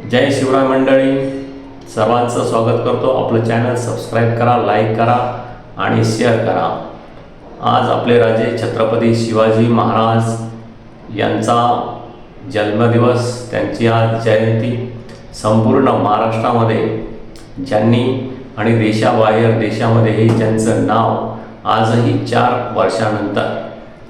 जय शिवराय मंडळी. सर्वांचं स्वागत करतो. आपलं चॅनल सबस्क्राईब करा लाईक करा आणि शेअर करा. आज आपले राजे छत्रपती शिवाजी महाराज यांचा जन्मदिवस त्यांची आज जयंती संपूर्ण महाराष्ट्रामध्ये ज्यांनी आणि देशाबाहेर देशामध्येही ज्यांचं नाव आजही चार वर्षानंतर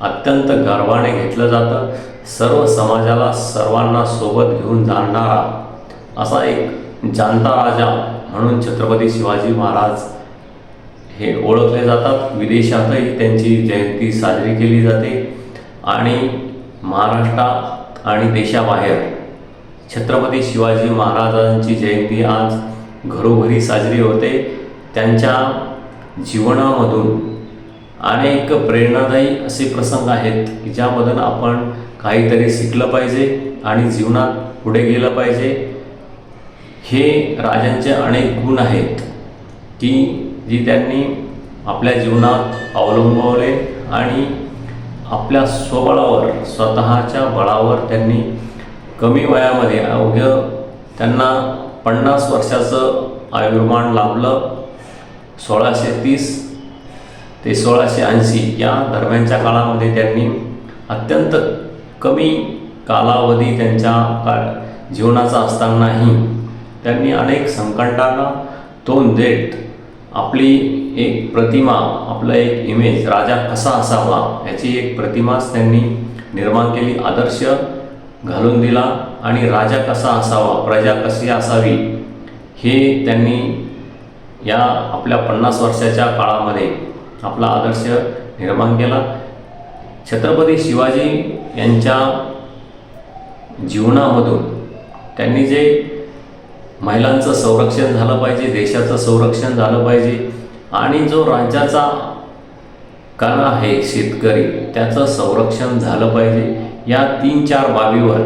अत्यंत गर्वाने घेतलं जातं. सर्व समाजाला सर्वांना सोबत घेऊन जाणणारा असा एक जाणता राजा म्हणून छत्रपती शिवाजी महाराज हे ओळखले जातात. विदेशातही त्यांची जयंती साजरी केली जाते. आणि महाराष्ट्रात आणि देशाबाहेर छत्रपती शिवाजी महाराजांची जयंती आज घरोघरी साजरी होते. त्यांच्या जीवनामधून अनेक प्रेरणादायी असे प्रसंग आहेत की ज्यामधून आपण काहीतरी शिकलं पाहिजे आणि जीवनात पुढे गेलं पाहिजे. हे राजांचे अनेक गुण आहेत की जी त्यांनी आपल्या जीवनात अवलंबवले आणि आपल्या स्वबळावर स्वतःच्या बळावर त्यांनी कमी वयामध्ये अवघ्य त्यांना पन्नास वर्षाचं आयुर्मान लाभलं. सोळाशे तीस ते सोळाशे ऐंशी या दरम्यानच्या काळामध्ये त्यांनी अत्यंत कमी कालावधी त्यांच्या का जीवनाचा असतानाही त्यांनी अनेक संकटांना तोंड देत आपली एक प्रतिमा आपलं एक इमेज राजा कसा असावा याची एक प्रतिमाच त्यांनी निर्माण केली आदर्श घालून दिला आणि राजा कसा असावा प्रजा कशी असावी हे त्यांनी या आपल्या पन्नास वर्षाच्या काळामध्ये आपला आदर्श निर्माण केला. छत्रपती शिवाजी यांच्या जीवनामधून त्यांनी जे महिलांचं संरक्षण झालं पाहिजे देशाचं संरक्षण झालं पाहिजे. आणि जो राज्याचा कणा आहे शेतकरी त्याचं संरक्षण झालं पाहिजे. या तीन चार बाबीवर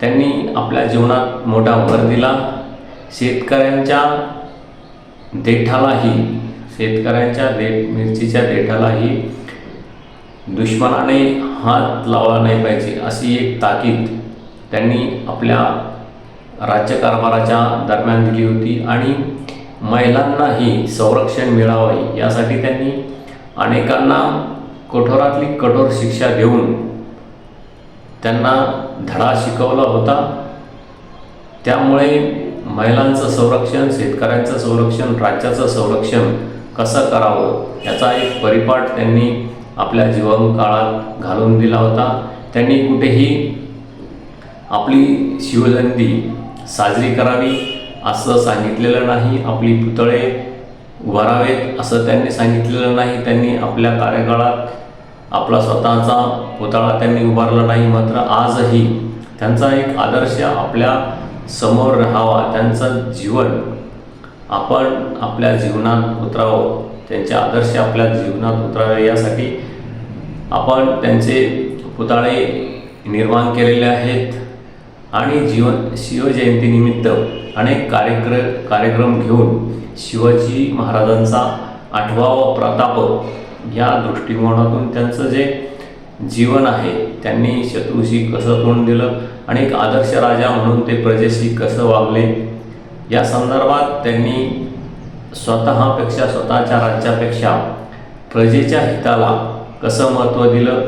त्यांनी आपल्या जीवनात मोठा भर दिला. शेतकऱ्यांच्या देठालाही शेतकऱ्यांच्या देठ मिरचीच्या देठालाही दुश्मनाने हात लावला नाही पाहिजे अशी एक ताकीद त्यांनी आपल्या राज्यकारभाराच्या दरम्यान दिली होती आणि महिलांनाही संरक्षण मिळावे यासाठी त्यांनी अनेकांना कठोरातली कठोर शिक्षा देऊन त्यांना धडा शिकवला होता. त्यामुळे महिलांचं संरक्षण शेतकऱ्यांचं संरक्षण राज्याचं संरक्षण कसं करावं याचा एक परिपाठ त्यांनी आपल्या जीवन काळात घालून दिला होता. त्यांनी कुठेही आपली शिवजयंती साजरी करावी असं सांगितलेलं नाही. आपली पुतळे उभारावेत असं त्यांनी सांगितलेलं नाही. त्यांनी आपल्या कार्यकाळात आपला स्वतःचा पुतळा त्यांनी उभारला नाही. मात्र आजही त्यांचा एक आदर्श आपल्यासमोर राहावा. त्यांचं जीवन आपण आपल्या जीवनात उतरावं. त्यांचे आदर्श आपल्या जीवनात उतरावे. यासाठी आपण त्यांचे पुतळे निर्माण केलेले आहेत. आणि जीवन शिवजयंतीनिमित्त अनेक कार्यक्र कार्यक्रम घेऊन शिवाजी महाराजांचा आठवावा प्रताप या दृष्टिकोनातून त्यांचं जे जीवन आहे त्यांनी शत्रूशी कसं तोंड दिलं आणि एक आदर्श राजा म्हणून ते प्रजेशी कसं वागले या संदर्भात त्यांनी स्वतःपेक्षा स्वतःच्या राज्यापेक्षा प्रजेच्या हिताला कसं महत्त्व दिलं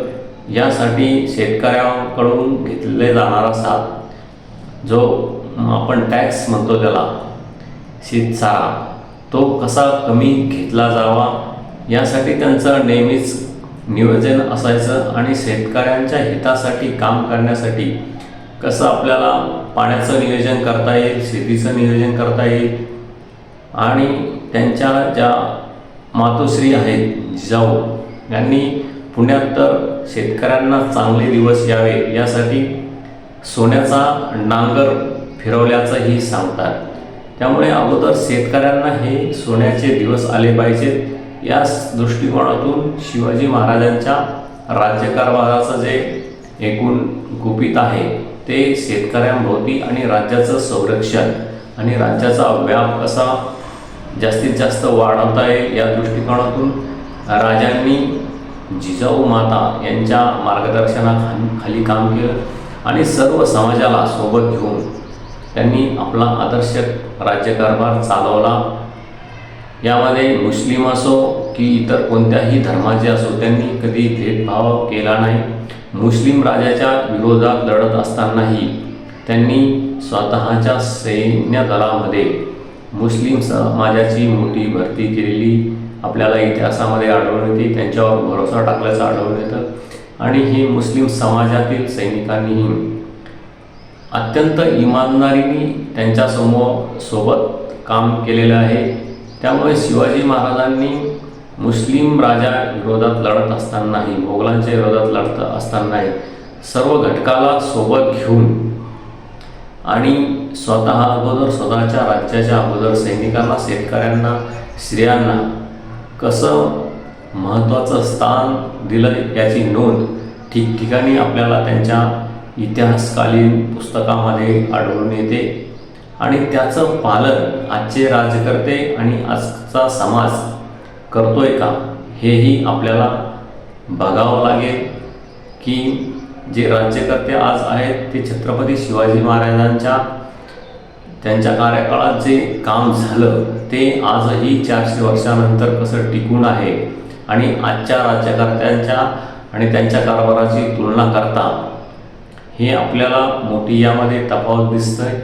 यासाठी शेतकऱ्यांकडून घेतले जाणारा साथ जो आपण टॅक्स म्हणतो त्याला शेतसारा तो कसा कमी घेतला जावा यासाठी त्यांचं नेहमीच नियोजन असायचं आणि शेतकऱ्यांच्या हितासाठी काम करण्यासाठी कसं आपल्याला पाण्याचं नियोजन करता येईल शेतीचं नियोजन करता येईल. आणि त्यांच्या ज्या मातोश्री आहेत जिजाऊ यांनी पुण्यात तर शेतकऱ्यांना चांगले दिवस यावे यासाठी सोन्याचा नांगर फिरवल्याचंही सांगतात. त्यामुळे अगोदर शेतकऱ्यांना हे सोन्याचे दिवस आले पाहिजेत. या दृष्टिकोनातून शिवाजी महाराजांच्या राज्यकारभाराचं जे एकूण गुपित आहे ते शेतकऱ्यांभोवती आणि राज्याचं संरक्षण आणि राज्याचा व्याप कसा जास्तीत जास्त वाढवता येईल या दृष्टिकोनातून राजांनी जिजाऊ माता यांच्या मार्गदर्शनाखाली खाली काम केलं. आणि सर्व समाजाला सोबत घेऊन त्यांनी आपला आदर्श राज्यकारभार चालवला. यामध्ये मुस्लिम असो की इतर कोणत्याही धर्माचे असो त्यांनी कधी भेदभाव केला नाही. मुस्लिम राजाच्या विरोधात लढत असतानाही त्यांनी स्वतःच्या सैन्य दलामध्ये मुस्लिम समाजाची मोठी भरती केलेली. आपल्याला इतिहासामध्ये आढळून येते त्यांच्यावर भरोसा टाकल्याचं आढळून येतं. आणि हे मुस्लिम समाजातील सैनिकांनीही अत्यंत इमानदारीने त्यांच्यासमोर सोबत काम केलेलं आहे. त्यामुळे शिवाजी महाराजांनी मुस्लिम राजा विरोधात लढत असतानाही मोगलांच्या विरोधात लढत असतानाही सर्व घटकाला सोबत घेऊन आणि स्वतः अगोदर स्वतःच्या राज्याच्या अगोदर सैनिकांना शेतकऱ्यांना स्त्रियांना कसं महत्त्वाचं स्थान दिलं याची नोंद ठिकठिकाणी आपल्याला त्यांच्या इतिहासकालीन पुस्तकामध्ये आढळून येते. आणि त्याचं पालन आजचे राज्यकर्ते आणि आजचा समाज करतोय का हेही आपल्याला बघावं लागेल की जे राज्यकर्ते आज आहेत ते छत्रपती शिवाजी महाराजांच्या त्यांच्या कार्यकाळात जे काम झालं ते आजही चारशे वर्षानंतर कसं टिकून आहे? आणि आजच्या राज्यकर्त्यांच्या आणि त्यांच्या कारभाराची तुलना करता हे आपल्याला मोठी यामध्ये तफावत दिसतंय.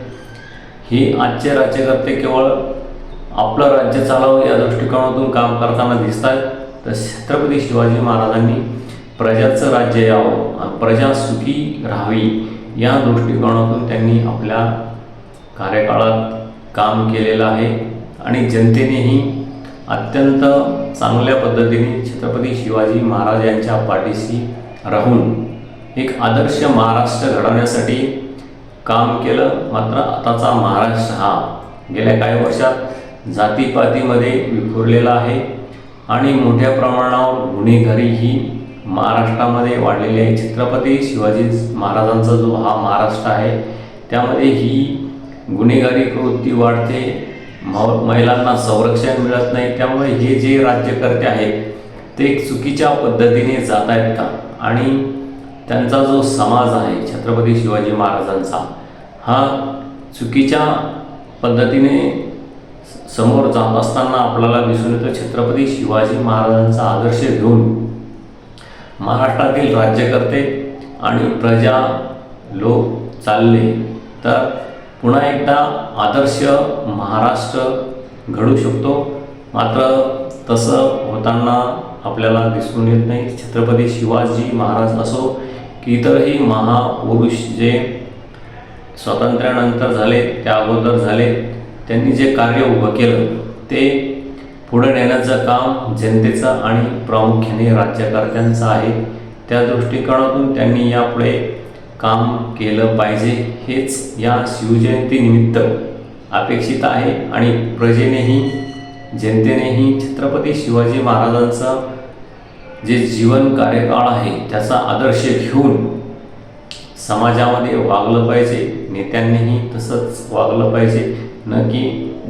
ही आजचे राज्यकर्ते केवळ आपलं राज्य चालावं या दृष्टिकोनातून काम करताना दिसत आहेत तर छत्रपती शिवाजी महाराजांनी प्रजाचं राज्य यावं प्रजा सुखी राहावी या दृष्टिकोनातून त्यांनी आपल्या कार्यकाळात काम केलेलं आहे. आणि जनतेनेही अत्यंत चांगल्या पद्धतीने छत्रपती शिवाजी महाराज यांच्या पाठीशी राहून एक आदर्श महाराष्ट्र घडवण्यासाठी काम केलं. मात्र आताचा महाराष्ट्र हा गेल्या काही वर्षात जातीपातीमध्ये विखुरलेला आहे आणि मोठ्या प्रमाणावर गुन्हेगारी ही महाराष्ट्रामध्ये वाढलेली आहे. छत्रपती शिवाजी महाराजांचा जो हा महाराष्ट्र आहे त्यामध्ये ही गुन्हेगारी प्रवृत्ती वाढते. महिलांना संरक्षण मिळत नाही त्यामुळे हे जे राज्यकर्ते आहेत ते चुकीच्या पद्धतीने जात आहेत का? आणि त्यांचा जो समाज आहे छत्रपती शिवाजी महाराजांचा हा चुकीच्या पद्धतीने समोर जात असताना आपल्याला दिसून येतं छत्रपती शिवाजी महाराजांचा आदर्श घेऊन महाराष्ट्रातील राज्यकर्ते आणि प्रजा लोक चालले. तर पुन्हा एकदा आदर्श महाराष्ट्र घडू शकतो. मात्र तसं होताना आपल्याला दिसून येत नाही. छत्रपती शिवाजी महाराज असो की इतरही महापुरुष जे स्वातंत्र्यानंतर झाले त्या अगोदर झाले त्यांनी जे कार्य उभं केलं ते पुढे नेण्याचं काम जनतेचं आणि प्रामुख्याने राज्यकर्त्यांचं आहे. त्या दृष्टिकोनातून त्यांनी यापुढे काम केलं पाहिजे हेच या शिवजयंतीनिमित्त अपेक्षित आहे. आणि प्रजेनेही जनतेनेही छत्रपती शिवाजी महाराजांचं जे जीवन कार्यकाळ आहे त्याचा आदर्श घेऊन समाजामध्ये वागलं पाहिजे नेत्यांनीही तसंच वागलं पाहिजे. न की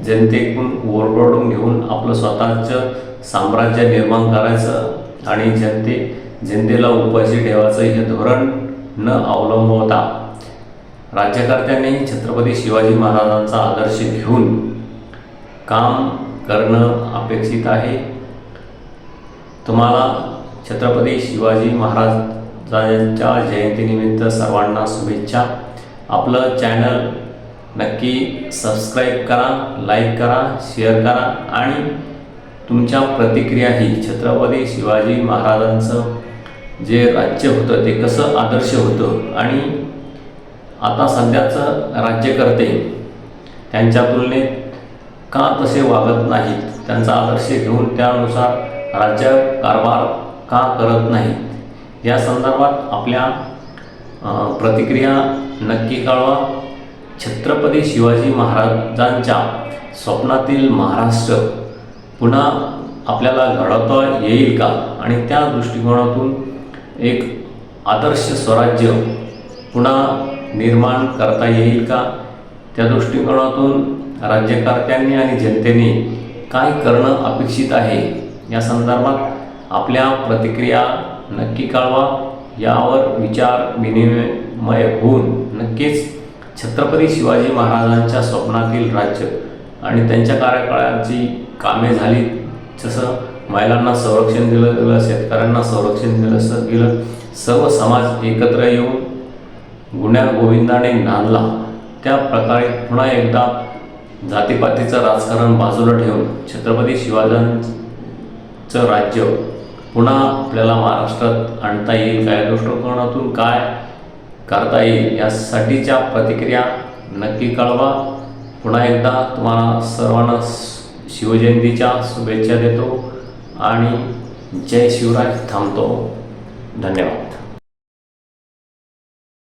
जनतेकडून ओरडून घेऊन आपलं स्वतःचं साम्राज्य निर्माण करायचं आणि जनते जनतेला उपाशी ठेवायचं हे धोरण न अवलंबवता राज्यकर्त्यांनी छत्रपती शिवाजी महाराजांचा आदर्श घेऊन काम करणं अपेक्षित आहे. तुम्हाला छत्रपती शिवाजी महाराजांच्या जयंतीनिमित्त सर्वांना शुभेच्छा. आपलं चॅनल नक्की सबस्क्राईब करा लाईक करा शेअर करा आणि तुमच्या प्रतिक्रियाही छत्रपती शिवाजी महाराजांचं जे राज्य होतं ते कसं आदर्श होतं आणि आता सध्याचं राज्यकर्ते त्यांच्या तुलनेत का तसे वागत नाहीत? त्यांचा आदर्श घेऊन त्यानुसार राज्य कारभार का करत नाहीत? या संदर्भात आपल्या प्रतिक्रिया नक्की कळवा. छत्रपती शिवाजी महाराजांच्या स्वप्नातील महाराष्ट्र पुन्हा आपल्याला घडवता येईल का? आणि त्या दृष्टिकोनातून एक आदर्श स्वराज्य पुन्हा निर्माण करता येईल का? त्या दृष्टिकोनातून राज्यकर्त्यांनी आणि जनतेने काय करणं अपेक्षित आहे? या संदर्भात आपल्या प्रतिक्रिया नक्की कळवा. यावर विचार विनिमय होऊन नक्कीच छत्रपती शिवाजी महाराजांच्या स्वप्नातील राज्य आणि त्यांच्या कार्यकाळाची कामे झाली जसं महिलांना संरक्षण दिलं गेलं शेतकऱ्यांना संरक्षण दिलं गेलं. सर्व समाज एकत्र येऊन गुण्या गोविंदाने नांदला. त्या प्रकारे पुन्हा एकदा जातीपातीचं राजकारण बाजूला ठेवून छत्रपती शिवाजांचं राज्य पुन्हा आपल्याला महाराष्ट्रात आणता येईल काय? दृष्टिकोनातून काय करता येईल यासाठीच्या प्रतिक्रिया नक्की कळवा. पुन्हा एकदा तुम्हाला सर्वांना शिवजयंतीच्या शुभेच्छा देतो. आणि जय शिवराज थांबतो. धन्यवाद.